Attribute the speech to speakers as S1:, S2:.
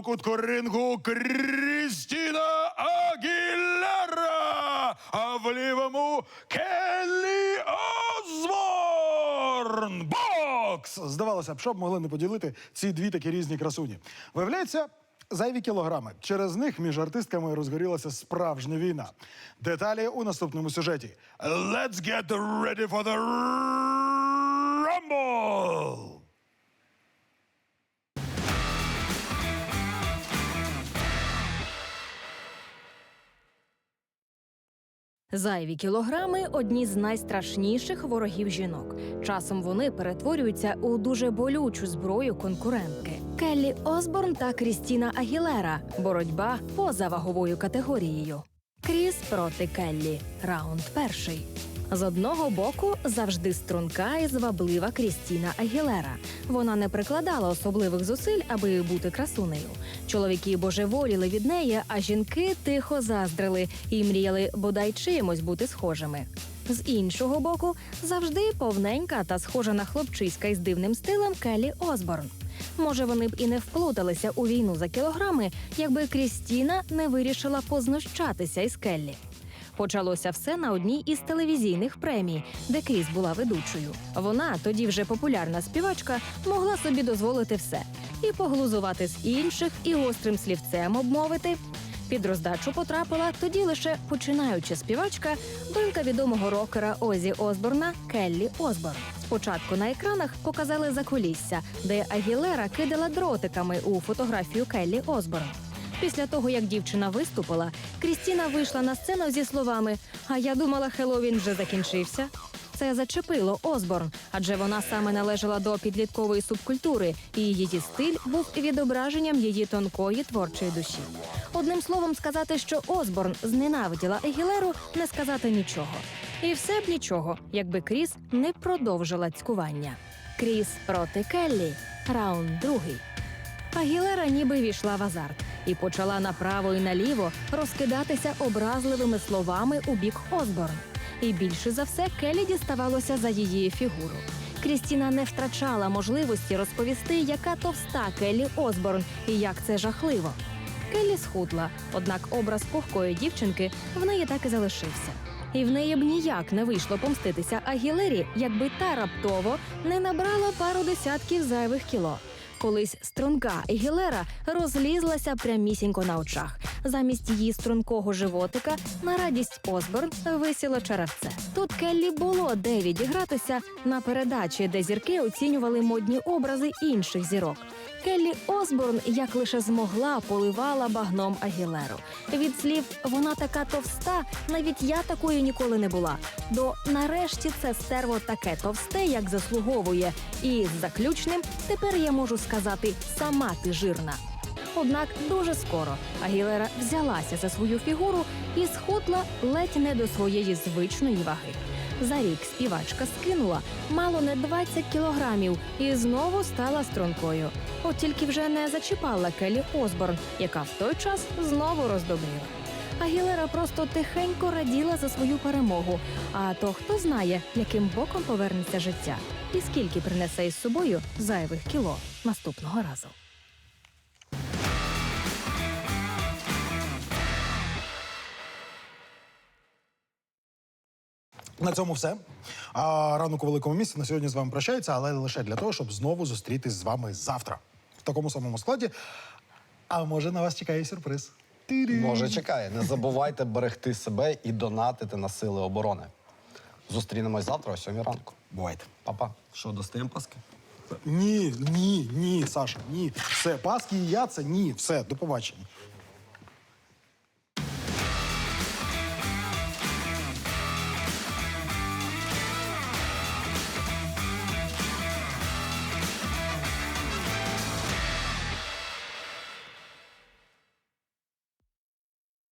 S1: у кутку рингу Крістіна Агілера, а в лівому Келлі Осборн. Бокс! Здавалося б, що б могли не поділити ці дві такі різні красуні. Виявляється, зайві кілограми. Через них між артистками розгорілася справжня війна. Деталі у наступному сюжеті. Let's get ready for the
S2: Зайві кілограми одні з найстрашніших ворогів жінок. Часом вони перетворюються у дуже болючу зброю конкурентки. Келлі Осборн та Крістіна Агілера. Боротьба поза ваговою категорією. Кріс проти Келлі. Раунд перший. З одного боку завжди струнка і зваблива Крістіна Агілера. Вона не прикладала особливих зусиль, аби бути красунею. Чоловіки божеволіли від неї, а жінки тихо заздрили і мріяли бодай чимось бути схожими. З іншого боку, завжди повненька та схожа на хлопчиська із дивним стилем Келлі Осборн. Може, вони б і не вплуталися у війну за кілограми, якби Крістіна не вирішила познущатися із Келлі. Почалося все на одній із телевізійних премій, де Кріс була ведучою. Вона, тоді вже популярна співачка, могла собі дозволити все і поглузувати з інших, і гострим слівцем обмовити. Під роздачу потрапила тоді лише починаюча співачка, донька відомого рокера Озі Осборна Келлі Осборн. Спочатку на екранах показали закулісся, де Агілера кидала дротиками у фотографію Келлі Осборн. Після того, як дівчина виступила, Крістіна вийшла на сцену зі словами: А я думала, Хеллоуін вже закінчився. Це зачепило Осборн, адже вона саме належала до підліткової субкультури, і її стиль був відображенням її тонкої творчої душі. Одним словом, сказати, що Осборн зненавиділа Егілеру, не сказати нічого. І все б нічого, якби Кріс не продовжила цькування. Кріс проти Келлі. Раунд другий. Агілера ніби війшла в азарт і почала направо і наліво розкидатися образливими словами у бік Осборн. І більше за все Келі діставалося за її фігуру. Крістіна не втрачала можливості розповісти, яка товста Келлі Осборн і як це жахливо. Келлі схудла, однак образ пухкої дівчинки в неї так і залишився. І в неї б ніяк не вийшло помститися Агілері, якби та раптово не набрала пару десятків зайвих кіло. Колись струнка Гілера розлізлася прямісінько на очах. Замість її стрункого животика на радість Осборн висіло черевце. Тут Келлі було де відігратися на передачі, де зірки оцінювали модні образи інших зірок. Келлі Осборн, як лише змогла, поливала багном Агілеру. Від слів вона така товста, навіть я такою ніколи не була. До нарешті це стерво таке товсте, як заслуговує. І з заключним тепер я можу сказати сама ти жирна. Однак дуже скоро Агілера взялася за свою фігуру і схудла ледь не до своєї звичної ваги. За рік співачка скинула мало не 20 кілограмів і знову стала стрункою. От тільки вже не зачіпала Келі Осборн, яка в той час знову роздобріла. Агілера просто тихенько раділа за свою перемогу. А то хто знає, яким боком повернеться життя, і скільки принесе із собою зайвих кіло наступного разу.
S1: На цьому все. А ранок у великому місті на сьогодні з вами прощається, але лише для того, щоб знову зустрітись з вами завтра в такому самому складі. А може на вас чекає сюрприз. Тирі.
S3: Може, чекає. Не забувайте берегти себе і донатити на сили оборони. Зустрінемось завтра о 7 ранку.
S1: Бувайте.
S3: Па-па.
S4: Що, достаємо паски?
S1: Ні, ні, ні, Саша, ні. Все, паски і я це ні. Все, до побачення.